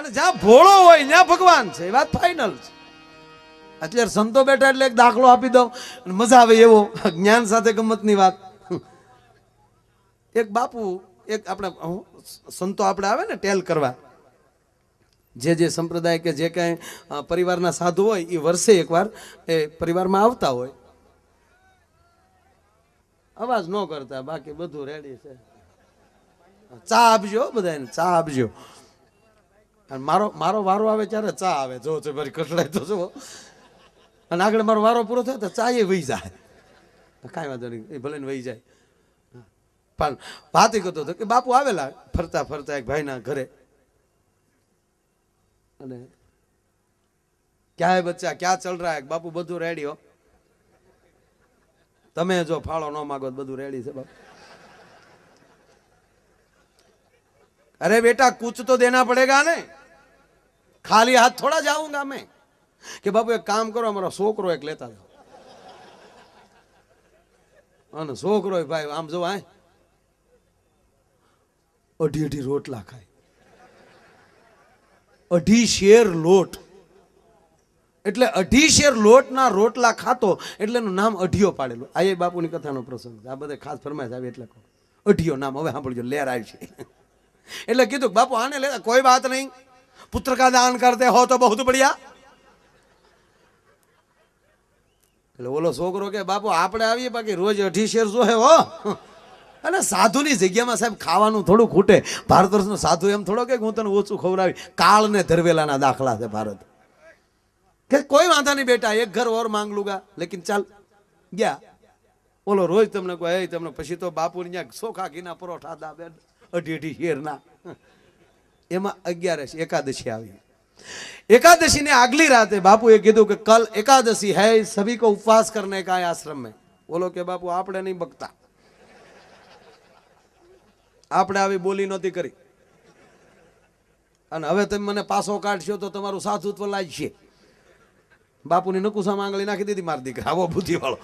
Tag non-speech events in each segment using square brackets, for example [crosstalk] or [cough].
અને જ્યાં ભોળો હોય, ત્યાં ભગવાન છે. એ વાત ફાઇનલ છે. અત્યારે સંતો બેઠા એટલે એક દાખલો આપી દઉં અને મજા આવે એવો જ્ઞાન સાથે ગમતની વાત. એક બાપુ, એક આપણે સંતો આપણે આવે ને ટેલ કરવા. જે જે સંપ્રદાય કે જે કાંઈ પરિવારના સાધુ હોય, એ વર્ષે એકવાર, એ પરિવારમાં આવતા હોય. અવાજ ન કરતા, બાકી બધું રેડી છે. ચા આપજો બધાને ચા આપજો. અને મારો મારો વારો આવે ત્યારે ચા આવે. જો છે મારી કટલાય તો જો અને આગળ મારો વારો પૂરો થાય તો ચા એ વહી જાય. કાંઈ વાંધો નહીં. એ ભલે વહી જાય. પણ વાત એ કરતો હતો કે બાપુ આવેલા ફરતા ફરતા એક ભાઈના ઘરે. અને ક્યાં બચ્ચા ક્યાં ચલ રહ્યા? બાપુ બધું રેડી હો. તમે જો ફાળો ન માગો બધું રેડી છે બાપુ. અરે બેટા, કૂચ તો દેના પડેગા ને. ખાલી હાથ થોડા જાઉંગા મેં કે બાપુ, એક કામ કરો, અમારો છોકરો એક લેતા જાઓ. અને છોકરો ભાઈ, આમ જો આય. અઢી અઢી રોટલા ખાય. અઢી શેર લોટ. એટલે અઢી શેર લોટના રોટલા ખાતો, એટલે એનું નામ અઢીયો પાડેલું. આ એ બાપુની કથાનો પ્રસંગ આ બધા ખાસ ફરમાય આવી એટલે કહું. અઢીયો નામ, હવે સાંભળજો, લેર આવી છે. [laughs] એટલે કીધું બાપુ, આને લેતા, કોઈ વાત નહીં. પુત્ર का દાન करते હો તો બહુ बढ़िया એટલે ઓલો છોકરો કે, બાપુ, આપણે આવીએ બાકી રોજ અઢી શેર જોહે હો. અને સાધુની જગ્યામાં સાહેબ ખાવાનું થોડું ખૂટે. ભારત વર્ષનો સાધુ એમ થોડો કે, હું તને ઓછું ખવડાવી. કાળ ને ધરવેલાના દાખલા છે ભારત. કે કોઈ વાંધા નહીં બેટા, એક ઘર ઓર માંગ લુગા લેકિન ચાલ, ગયા. ઓલો રોજ તમને કહે તમને પછી તો બાપુ ત્યાં સોખા ઘીના પરોઠા દા બે અઢી અઢી શેરના. એમાં અગિયારસ, એકાદશી આવી. એકાદશી ને આગલી રાતે બાપુએ કીધું કે કલ એકાદશી હૈ, સભી કો ઉપવાસ કરને કા આશ્રમ મેં બોલો કે બાપુ, આપણે નહીં બગતા આપણે આવી બોલી નહોતી કરી. અને હવે તમે મને પાસો કાઢશો તો તમારું સાસુત્વ લાગશે. બાપુની નકુસા માંગણી નાખી દીધી મારી દીકરા. આવો બુદ્ધિવાળો.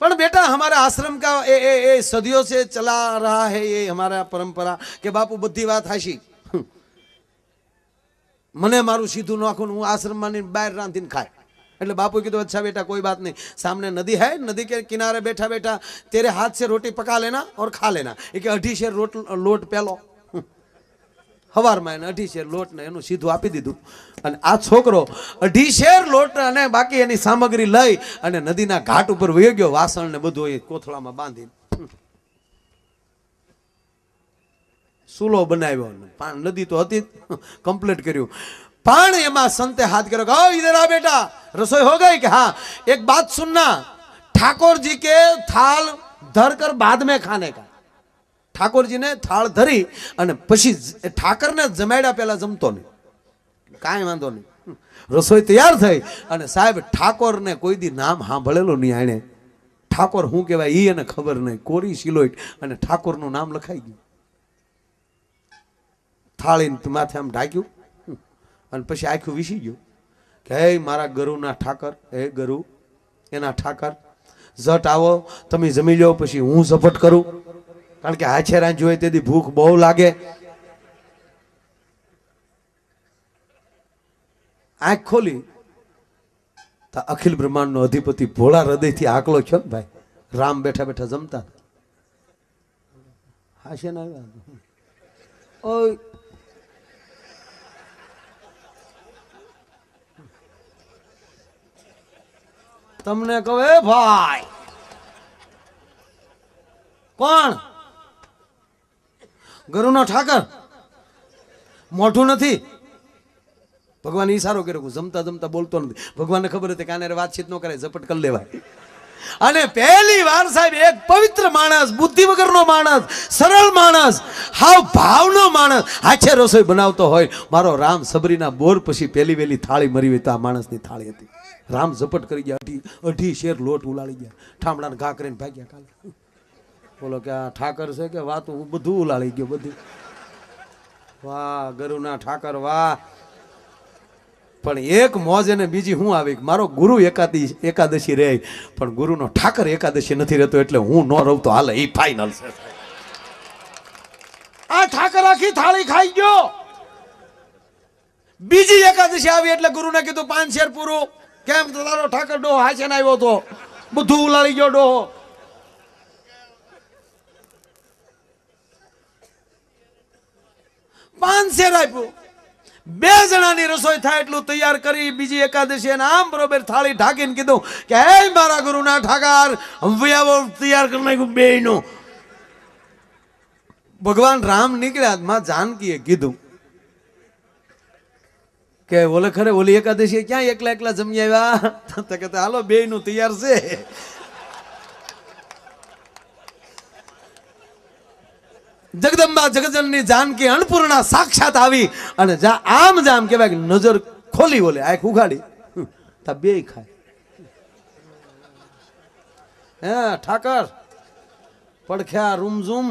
पर बेटा हमारे आश्रम का ए, ए, ए सदियों से चला रहा है ये हमारा परंपरा કે બાપુ બધી વાત હાશી મને મારું સીધું નાખું ને હું આશ્રમમાં ની બહાર રાંધીને ખાય એટલે બાપુ કીધું अच्छा बेटा कोई बात नहीं सामने नदी है नदी के किनारे बैठा बैठा तेरे हाथ से रोटी पका लेना और खा लेना એ કે અઢી શેર રોટ લોટ પેલો હવારમાં એને અઢી શેર લોટને એનું સીધું આપી દીધું. અને આ છોકરો અઢી શેર લોટ અને બાકી એની સામગ્રી લઈ અને નદીના ઘાટ ઉપર વહી ગયો. વાસણ ને બધું એ કોથળામાં બાંધી સુલો બનાવ્યો નદી તો હતી કમ્પ્લીટ કર્યું. પણ એમાં સંતે હાથ કર્યો કે ઇધર આ બેટા, રસોઈ હો ગઈ કે? હા. એક બાત સુનના ઠાકોરજી કે, થાલ ધરકર બાદ મેં ખાને કા. ઠાકોરજીને થાળ ધરી અને પછી ઠાકરને જમાડ્યા પહેલા જમતો નહીં. કાંઈ વાંધો નહીં. રસોઈ તૈયાર થઈ અને સાહેબ ઠાકોરને કોઈ દી નામ સાંભળેલું નહીં આણે. ઠાકોર શું કહેવાય એ એને ખબર નહીં. કોરી સિલોઈટ અને ઠાકોરનું નામ લખાઈ ગયું. થાળીને માથે આમ ઢાંક્યું. અને પછી આખું વિસી ગયું. કે હે મારા ગરુના ઠાકર, હે ગરુ, એના ઠાકર, ઝટ આવો, તમે જમી લો પછી હું ઝપટ કરું. કારણ કે રાંધ્યું હોય તેથી ભૂખ બહુ લાગે. આંખ ખોલી. તો અખિલ બ્રહ્માંડનો અધિપતિ ભોળા હૃદયથી આકલો છો ને ભાઈ. રામ બેઠા બેઠા જમતા. હાશે ના ઓય. તમને કહે ભાઈ. કોણ? ગરુનો ઠાકર. મોઢું નથી. ભગવાન ઈશારો કર્યો, જમતા જમતા બોલતો નથી. ભગવાનને ખબર હતી કાને વાતચીત ન કરાય, ઝપટ કરી લેવાય. અને પહેલી વાર સાહેબ એક પવિત્ર માણસ, બુદ્ધિ વગરનો માણસ, સરળ માણસ, હાવ ભાવનો માણસ આછે રસોઈ બનાવતો હોય. મારો રામ સબરીના બોર પછી પહેલી વહેલી થાળી મરી હોય તો આ માણસની થાળી હતી. રામ ઝપટ કરી ગયા, અઢી અઢી શેર લોટ ઉલાળી ગયા. ઠામડાને ઘા કરીને ભાગ્યા કાલે. બોલો કે આ ઠાકર છે કે વાત બધું ઉલાળી ગયો, બધું. વાહ, ગરુના ઠાકર, વાહ. પણ એક મોજ અને બીજી હું આવી મારો ગુરુ એકાદી, એકાદશી રહે. પણ ગુરુનો ઠાકર એકાદશી નથી રહેતો એટલે હું ન રહું તો હાલે એ ફાઇનલ છે. આ ઠાકર આખી થાળી ખાઈ ગયો. બીજી એકાદશી આવી એટલે ગુરુને કીધું, પાંચ શેર પૂરું. કેમ? તારો ઠાકર ડોહો હાચે આવ્યો હતો બધું ઉલાળી ગયો ડોહો. પાંચ શેર આપ્યું બે જણાની રસોઈ થાય એટલું તૈયાર કરી બીજી એકાદશી અને આમ બરોબર થાળી ઢાંકીને કીધું કે, હે મારા ગુરુના ઠાકર તૈયાર કરી નાખ્યું બે નું ભગવાન રામ નીકળ્યા માં જાનકીએ કીધું કે, ઓલે ખરે ઓલી એકાદશી ક્યાં એકલા એકલા જમી આવ્યા? તો કે હાલો બે નું તૈયાર છે. જગદંબા જગજનની જાનકી અન્નપૂર્ણા સાક્ષાત આવી અને જા આમ જામ કહેવાય કે નજર ખોલી ઓલે આંખ ઉઘાડી. તા બે ખાય. હે, ઠાકર, પડખ્યા રૂમઝૂમ.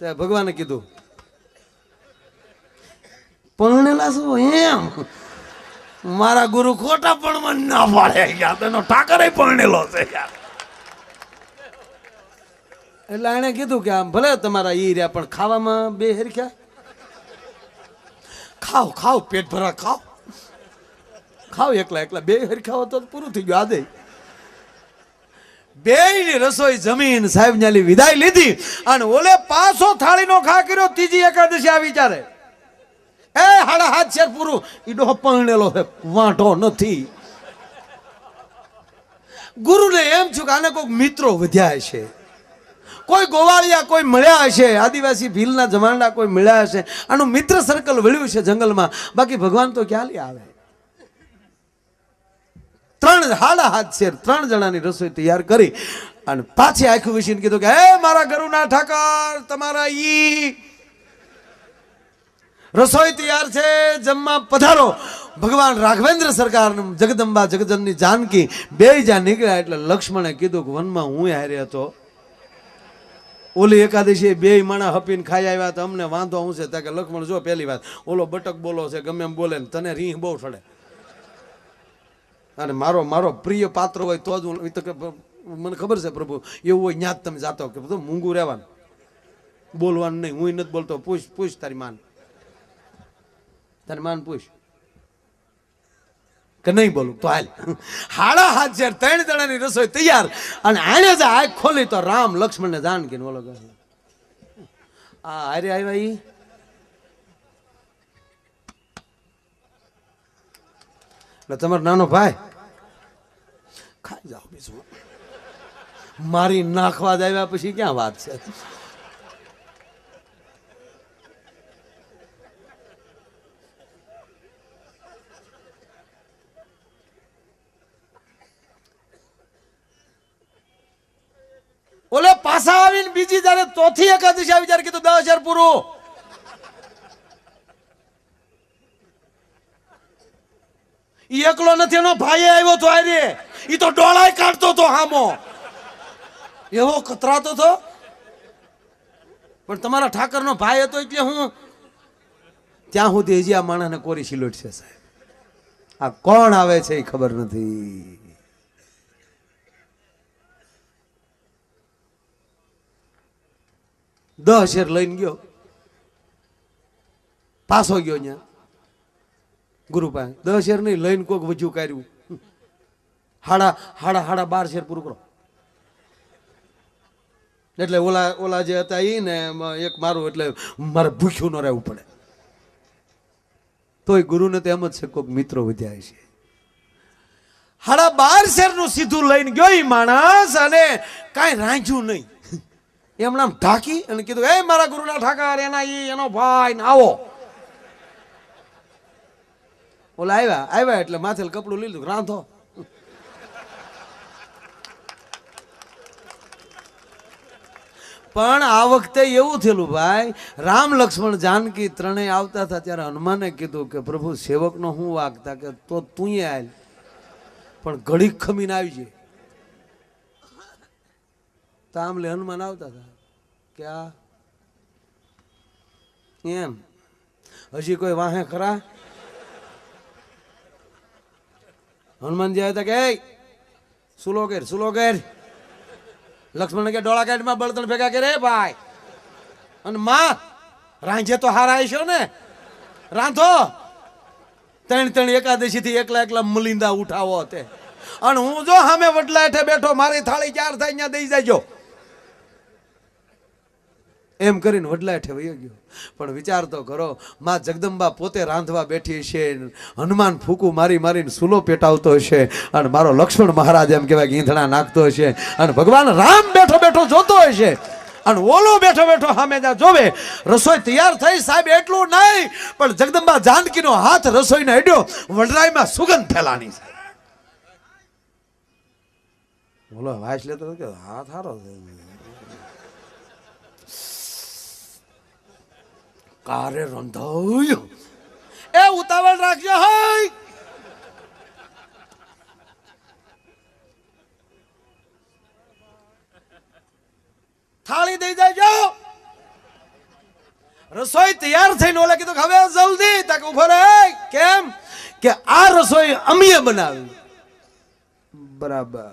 તે ભગવાને કીધું, પરણેલા શું એમ? મારા ગુરુ ખોટા પણ ના પાડે યાર, તેનો ઠાકરે પરણેલો છે યાર. એટલે એણે કીધું કે આમ ભલે તમારા ઈ રહ્યા, પણ ખાવામાં બે હરખ્યા? ખાઓ ખાઓ, પેટ ભરા ખાઓ. ખાઓ એકલા એકલા. બે હરખ્યા હોતો પૂરું થઈ ગયું, આદે. બે રસોઈ જમીન સાહેબ ન્યાલી વિદાય લીધી અને ઓલે પાછો થાળીનો ખા કર્યો, ત્રીજી એકાદશી આ વિચારે એ હાડા હાથ શેર પૂરું. ઈડો પરણેલો છે વાંઢો નથી. ગુરુને એમ છું કે આને કોઈક મિત્રો વધ્યા છે કોઈ ગોવાળિયા કોઈ મળ્યા હશે, આદિવાસી ભીલના જમાના કોઈ મળ્યા હશે, આનું મિત્ર સર્કલ વળ્યું છે જંગલમાં, બાકી ભગવાન તો ક્યાં આવે? ત્રણ હાડા હાથ છે, ત્રણ જણાની રસોઈ તૈયાર કરી અને પાછી આખું વિશે કીધું કે, હે મારા ગરુના ઠાકર, તમારા ઈ રસોઈ તૈયાર છે, જમવા પધારો. ભગવાન રાઘવેન્દ્ર સરકાર જગદંબા જગદનની જાનકી બે જ્યાં નીકળ્યા એટલે લક્ષ્મણે કીધું કે વનમાં હું હારે હતો. ઓલી એકાદશી બે માણા હપીને ખાઈ આવ્યા તો અમને વાંધો હું છે? ત્યાં કે લક્ષ્મણ, જો પહેલી વાત, ઓલો બટક બોલો છે, ગમે એમ બોલે ને તને રીહ બહુ ચડે. અને મારો મારો પ્રિય પાત્ર હોય તો જ હું તો કે મને ખબર છે પ્રભુ, એવું હોય ન્યા જ તમે જાતો કે બધું મૂંગું રહેવાનું. બોલવાનું નહીં હું નથી બોલતો, પૂછ પૂછ તારી માન. તારી માન પૂછ. કે નહીં બોલું? તો હાલ. હાડા હાથ છે ત્રણ જણાની રસોઈ તૈયાર અને આને જ આંખ ખોલી તો રામ લક્ષ્મણને જાનકી ને ઓલો કહે આ હારે આવ્યા ઈ? એટલે તમારો નાનો ભાઈ? ખાઈ જાઓ બીજું. મારી નાખવા જ આવ્યા પછી ક્યાં વાત છે? ઓલે પાછા આવીને બીજી જયારે ચોથી એકાદશી આવી જયારે કીધું દસ હજાર પૂરું. એકલો નથી, એનો ભાઈ આવ્યો તો આરે ઈ તો ડોળાય કાઢતો તો હામો. એવો કતરાતો તો. પણ તમારા ઠાકરનો ભાઈ હતો એટલે હું ત્યાં સુધી હજી આ માણસને કોરી સિલોટ છે સાહેબ. આ કોણ આવે છે એ ખબર નથી. દસ શેર લઈને ગયો. પાછો ગયો ત્યાં. ગુરુ પાસે. દસ શેર નહીં, લઈને કોક વજુ કાઢ્યું. હાડા હાડા હાડા બાર શેર પૂરું કરો. એટલે ઓલા ઓલા જે હતા એ ને એક મારું એટલે મારે ભૂખ્યું ન રહેવું પડે. તોય ગુરુને તો એમ જ છે કોઈક મિત્રો વધ્યા છે હાડા બાર શેરનું સીધું લઈને ગયો એ માણસ અને કાંઈ રાંચ્યું નહીં. એમણે આમ ઢાંકી અને કીધું, એ મારા ગુરુના ઠાકર, એના ઈ, એનો ભાઈ ને આવો. ઓલા આવ્યા આવ્યા એટલે માથે કપડું લીધું, રાંધો. પણ આ વખતે એવું થયેલું ભાઈ, રામ લક્ષ્મણ જાનકી ત્રણેય આવતા હતા ત્યારે હનુમાને કીધું કે, પ્રભુ, સેવકનો હું વાગતા કે તો તું આવી પણ ઘડીક ખમીને આવી જાય તો આમ લે હનુમાન આવતા હતા કે એમ. હજી કોઈ વાહે ખરા? હનુમાનજી આવ્યા હતા કે "એય, સુલો કેર સુલો કેર લક્ષ્મણ કે ડોળા કાઢમાં બળતણ ભેગા કરે ભાઈ. અને માં રાંझे તો હારા આવીશો ને. રાંધો. ત્રણ ત્રણ એકાદશી થી એકલા એકલા મલિંદા ઉઠાવો તે. અને હું જો સામે વડલા હેઠે બેઠો મારી થાળી ચાર થાય ત્યાં દઈ જાયજો એમ કરીને વડલા હેઠે ગયો. પણ વિચાર તો કરો, માં જગદંબા પોતે રાંધવા બેઠી છે, હનુમાન ફૂકું મારી મારીને સુલો પેટાવતો હશે અને મારો લક્ષ્મણ મહારાજ એમ કહેવાય કે ઈંધણા નાખતો હશે અને ભગવાન રામ બેઠો બેઠો જોતો હશે અને ઓલો બેઠો બેઠો સામે ત્યાં જોવે, રસોઈ તૈયાર થઈ સાહેબ એટલું નહીં, પણ જગદંબા જાનકીનો હાથ રસોઈને હેડ્યો વડરાઈમાં સુગંધ ફેલાની છે બોલો વાંચ લેતો કે હાથ હારો છે. કારે રંધાયું. એ ઉતાવળ રાખજો, હઈ. થાળી દઈ દેજો. રસોઈ તૈયાર થઈને ઓલે કીધું હવે જલ્દી. તક ઊભો રહે. કેમ? કે આ રસોઈ અમીએ બનાવી. બરાબર.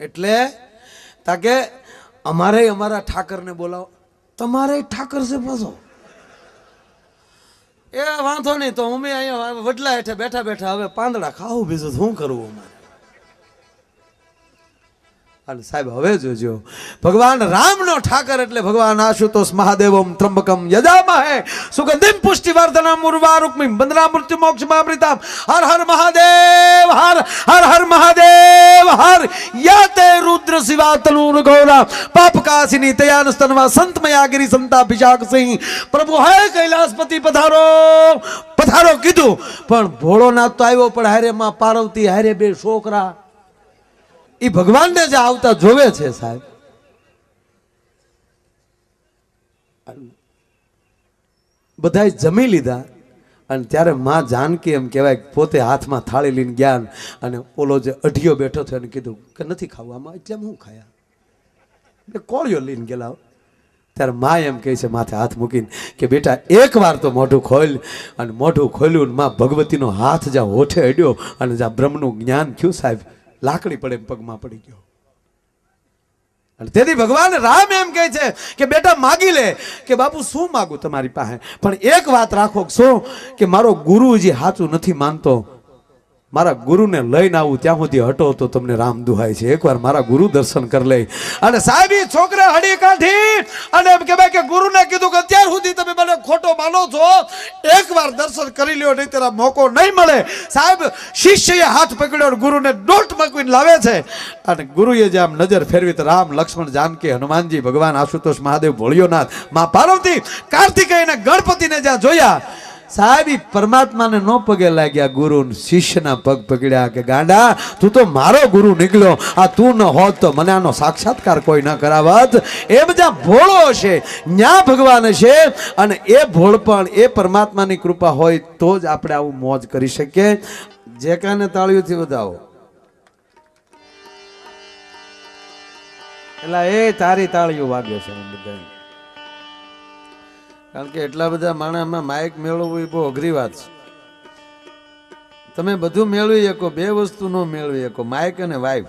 એટલે તાકે અમારે અમારા ઠાકરને બોલાવો. તમારે ઠાકર છે પાછો. એ વાંધો નહીં તો અમે અહીંયા વડલા હેઠે બેઠા બેઠા હવે પાંદડા ખાવું બીજું શું કરવું અમારે? અને સાહેબ, હવે જોજો. ભગવાન રામનો ઠાકર એટલે ભગવાન આશુતોષ મહાદેવમ ત્રંબકમ યજામહે. સુગંધિમ પુષ્ટિવર્ધનમ ઉર્વારુક્મિમ બંદના મૃત્યુ મોક્ષમામૃતમ હર હર મહાદેવ, હર હર હર મહાદેવ, હર. સંતા અભિષાક સિંહ. પ્રભુ હે કૈલાસપતિ પધારો. પધારો કીધું. પણ ભોળોનાથ તો આવ્યો, પણ હારે માં પાર્વતી, હારે બે છોકરા. એ ભગવાનને જે આવતા જોવે છે સાહેબ. બધા જમી લીધા. અને ત્યારે માં જાનકી એમ કહેવાય પોતે હાથમાં થાળી લઈને ગયા અને ઓલો જે અઢિયો બેઠો થયો અને કીધું કે નથી ખાવું આમાં, એટલે હું ખાયા. એટલે કોળિયો લઈને ગયેલા ત્યારે મા એમ કહે છે, માથે હાથ મૂકીને કે બેટા એકવાર તો મોઢું ખોલ. અને મોઢું ખોલ્યું ને માં ભગવતીનો હાથ જ્યાં હોઠે અડ્યો અને જ્યાં બ્રહ્મનું જ્ઞાન થયું સાહેબ, લાકડી પડે એમ પગમાં પડી ગયો. અને તેથી ભગવાન રામ એમ કહે છે કે, બેટા, માગી લે કે, બાપુ, શું માગું તમારી પાસે? પણ એક વાત રાખો શું? કે મારો ગુરુજી સાચું નથી માનતો. મારા ગુરુને લઈને આવું ત્યાં સુધી હટો તો તમને રામ દુહાય છે. એકવાર મારા ગુરુ દર્શન કરી લે. અને સાહેબ છોકરા હડી કાઢી અને એમ કહેવાય કે ગુરુને કીધું કે અત્યાર સુધી તમે મને ખોટો માનો છો. એકવાર દર્શન કરી લ્યો, નહીં તેરા મોકો નહીં મળે. સાહેબ, શિષ્યએ હાથ પકડ્યો ગુરુને દોટ મકવીને લાવે છે. અને ગુરુએ જે આમ નજર ફેરવી તો રામ, લક્ષ્મણ, જાનકી, હનુમાનજી, ભગવાન, આશુતોષ, મહાદેવ, ભોળિયોનાથ, મા પાર્વતી કાર્તિકેય ગણપતિને જ્યાં જોયા સાહેબ પરમાત્માને ન પગે લાગ્યા ગુરુ શિષ્યના પગ પકડ્યા કે, ગાંડા, તું તો મારો ગુરુ નીકળ્યો. આ તું ન હોત તો મને આનો સાક્ષાત્કાર કોઈ ન કરાવત. એ બધા ભોળો હશે, ન્યા ભગવાન હશે. અને એ ભોળપણ એ પરમાત્માની કૃપા હોય તો જ આપણે આવું મોજ કરી શકીએ. જે કાને તાળીઓથી વધાવો. એટલે એ તારી તાળીઓ વાગ્યો છે બધાય. કારણ કે એટલા બધા માણસમાં માઇક મેળવવું એ બહુ અઘરી વાત છે. તમે બધું મેળવી શકો, બે વસ્તુ નો મેળવી શકો, માઇક અને વાઇફ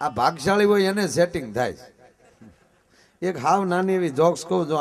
આ ભાગશાળી હોય એને સેટિંગ થાય એક હાવ નાની એવી જોક્સ કહું જો